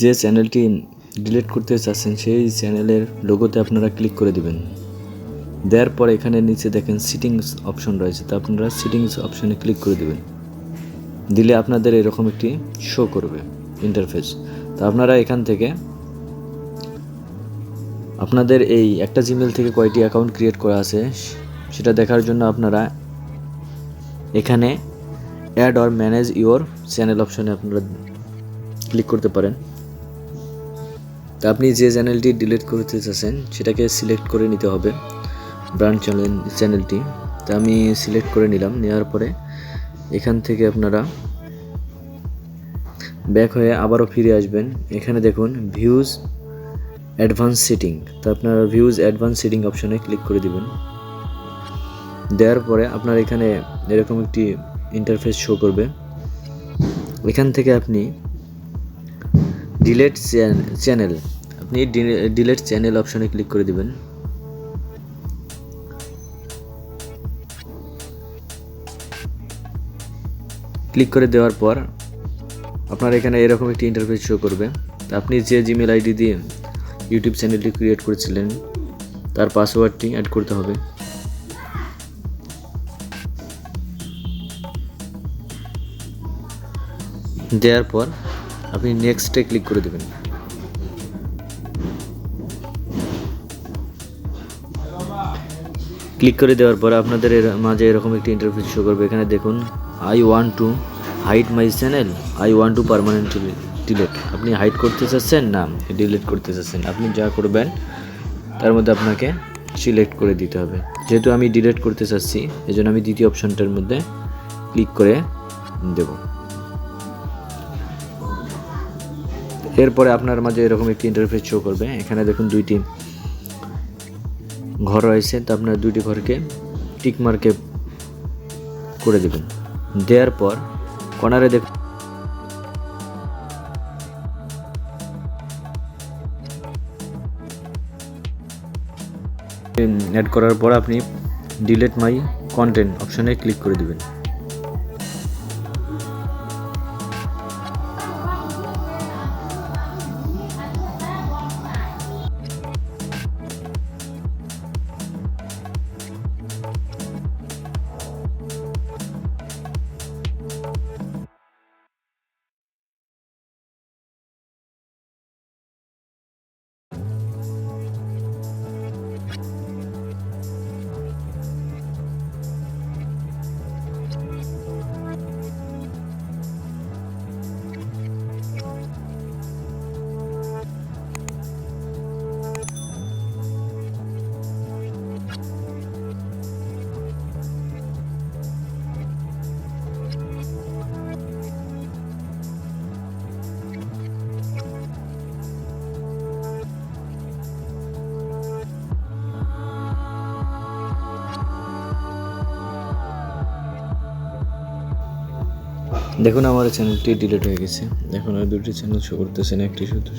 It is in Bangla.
যে চ্যানেলটি ডিলিট করতে চাচ্ছেন, সেই চ্যানেলের লোগোতে আপনারা ক্লিক করে দিবেন। দেওয়ার পর এখানে নিচে দেখেন সিটিংস অপশন রয়েছে, তা আপনারা সিটিংস অপশনে ক্লিক করে দিবেন। দিলে আপনাদের এরকম একটি শো করবে ইন্টারফেস তো আপনারা এখান থেকে আপনাদের এই একটা জিমেল থেকে কয়টি অ্যাকাউন্ট ক্রিয়েট করা আছে, সেটা দেখার জন্য আপনারা এখানে add or manage your channel অপশনে আপনারা ক্লিক করতে পারেন। তা আপনি যে চ্যানেলটি ডিলিট করতে চাচ্ছেন, সেটাকে সিলেক্ট করে নিতে হবে ব্রান্ড চ্যানেল চ্যানেলটি। তা আমি সিলেক্ট করে নিলাম, নেওয়ার পরে এখান থেকে আপনারা ব্যাক হয়ে আবারও ফিরে আসবেন। এখানে দেখুন, ভিউজ অ্যাডভান্স সেটিং। তো আপনারা ভিউজ অ্যাডভান্স সেটিং অপশনে ক্লিক করে দিবেন। দেওয়ার পরে আপনার এখানে এরকম একটি ইন্টারফেস শো করবে। এখান থেকে আপনি ডিলেট চ্যানেল। আপনি ডিলেট চ্যানেল অপশনে ক্লিক করে দিবেন। ক্লিক করে দেওয়ার পর আপনার এখানে এরকম একটি ইন্টারফেস শো করবে। তা আপনি যে জিমেল আইডি দিয়ে ইউটিউব চ্যানেলটি ক্রিয়েট করেছিলেন, তার পাসওয়ার্ডটি অ্যাড করতে হবে। দেওয়ার পর আপনি নেক্সটে ক্লিক করে দেবেন। ক্লিক করে দেওয়ার পর আপনাদের এর মাঝে এরকম একটি ইন্টারফেস শো করবে। এখানে দেখুন I want to hide my channel I want to permanently delete আপনি হাইট করতে চাচ্ছেন? না ডিলেট করতে চাচ্ছেন আপনি যা করবেন, তার মধ্যে আপনাকে সিলেক্ট করে দিতে হবে। যেহেতু আমি ডিলিট করতে চাচ্ছি এই জন্য আমি দ্বিতীয় অপশনটার মধ্যে ক্লিক করে দেব। এরপরে আপনার মাঝে এরকম একটি ইন্টারফেস শো করবে। এখানে দেখুন দুইটি ঘর রয়েছে, তো আপনার দুইটি ঘরকে টিক মার্কে করে দেবেন। দেওয়ার পর কর্নারে দেখ অ্যাড করার পর আপনি ডিলেট মাই কন্টেন্ট অপশানে ক্লিক করে দিবেন। দেখুন, আমার চ্যানেলটি ডিলিট হয়ে গেছে। এখন আর দুটি চ্যানেল শো করতেছে না একটি শুধু।